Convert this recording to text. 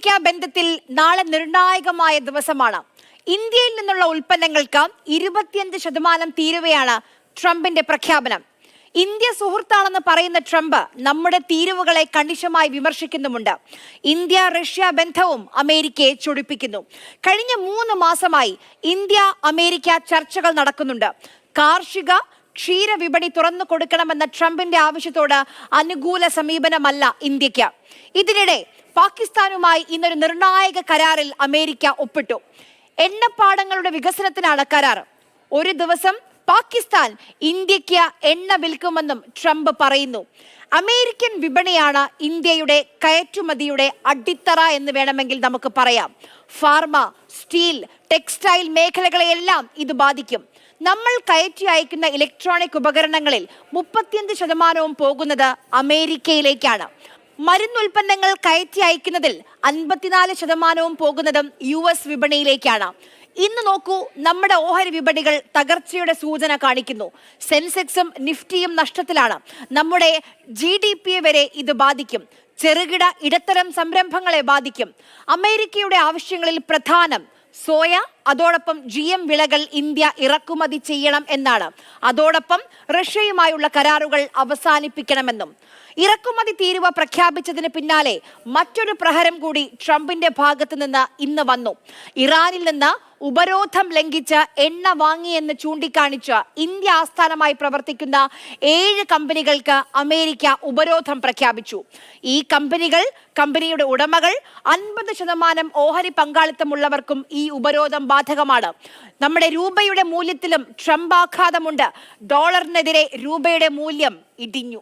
America ബന്ധത്തിൽ നാളെ നിർണായകമായ ദിവസമാണ്. ഇന്ത്യയിൽ നിന്നുള്ള ഉൽപ്പന്നങ്ങൾക്ക് ഇരുപത്തിയഞ്ച് ശതമാനം തീരുവയാണ് ട്രംപിന്റെ പ്രഖ്യാപനം. ഇന്ത്യ സുഹൃത്താണെന്ന് പറയുന്ന ട്രംപ് നമ്മുടെ തീരുവകളെ കണിശമായി വിമർശിക്കുന്നുമുണ്ട്. ഇന്ത്യ റഷ്യ ബന്ധവും അമേരിക്കയെ ചൊടിപ്പിക്കുന്നു. കഴിഞ്ഞ മൂന്ന് മാസമായി ഇന്ത്യ അമേരിക്ക ചർച്ചകൾ നടക്കുന്നുണ്ട്. കാർഷിക ക്ഷീര വിപണി തുറന്നു കൊടുക്കണമെന്ന ട്രംപിന്റെ ആവശ്യത്തോട് അനുകൂല സമീപനമല്ല ഇന്ത്യയ്ക്ക്. ഇതിനിടെ പാകിസ്ഥാനുമായി ഇന്നൊരു നിർണായക കരാറിൽ അമേരിക്ക ഒപ്പിട്ടു. എണ്ണപ്പാടങ്ങളുടെ വികസനത്തിനാണ് കരാർ. ഒരു ദിവസം പാകിസ്ഥാൻ ഇന്ത്യയ്ക്ക് എണ്ണ വിൽക്കുമെന്നും ട്രംപ് പറയുന്നു. അമേരിക്കൻ വിപണിയാണ് ഇന്ത്യയുടെ കയറ്റുമതിയുടെ അടിത്തറ എന്ന് വേണമെങ്കിൽ നമുക്ക് പറയാം. ഫാർമ സ്റ്റീൽ ടെക്സ്റ്റൈൽ മേഖലകളെയെല്ലാം ഇത് ബാധിക്കും. നമ്മൾ കയറ്റി അയക്കുന്ന ഇലക്ട്രോണിക് ഉപകരണങ്ങളിൽ മുപ്പത്തിയഞ്ച് ശതമാനവും പോകുന്നത് അമേരിക്കയിലേക്കാണ്. മരുന്നുൽപ്പന്നങ്ങൾ കയറ്റി അയക്കുന്നതിൽ അൻപത്തിനാല് ശതമാനവും പോകുന്നതും യു എസ് വിപണിയിലേക്കാണ്. ഇന്ന് നോക്കൂ നമ്മുടെ ഓഹരി വിപണികൾ തകർച്ചയുടെ സൂചന കാണിക്കുന്നു. സെൻസെക്സും നിഫ്റ്റിയും നഷ്ടത്തിലാണ്. നമ്മുടെ ജി ഡി പി വരെ ഇത് ബാധിക്കും. ചെറുകിട ഇടത്തരം സംരംഭങ്ങളെ ബാധിക്കും. അമേരിക്കയുടെ ആവശ്യങ്ങളിൽ പ്രധാനം സോയ അതോടൊപ്പം ജി എം വിളകൾ ഇന്ത്യ ഇറക്കുമതി ചെയ്യണം എന്നാണ്. അതോടൊപ്പം റഷ്യയുമായുള്ള കരാറുകൾ അവസാനിപ്പിക്കണമെന്നും. ഇറക്കുമതി തീരുവ പ്രഖ്യാപിച്ചതിന് പിന്നാലെ മറ്റൊരു പ്രഹരം കൂടി ട്രംപിന്റെ ഭാഗത്തു നിന്ന് ഇന്ന് വന്നു. ഇറാനിൽ നിന്ന് ഉപരോധം ലംഘിച്ച് എണ്ണ വാങ്ങിയെന്ന് ചൂണ്ടിക്കാണിച്ച് ഇന്ത്യ ആസ്ഥാനമായി പ്രവർത്തിക്കുന്ന ഏഴ് കമ്പനികൾക്ക് അമേരിക്ക ഉപരോധം പ്രഖ്യാപിച്ചു. ഈ കമ്പനികൾ കമ്പനിയുടെ ഉടമകൾ അൻപത് ശതമാനം ഓഹരി പങ്കാളിത്തമുള്ളവർക്കും ഈ ഉപരോധം ബാധകമാണ്. നമ്മുടെ രൂപയുടെ മൂല്യത്തിലും ട്രംപ് ആഘാതമുണ്ട്. ഡോളറിനെതിരെ രൂപയുടെ മൂല്യം ഇടിഞ്ഞു.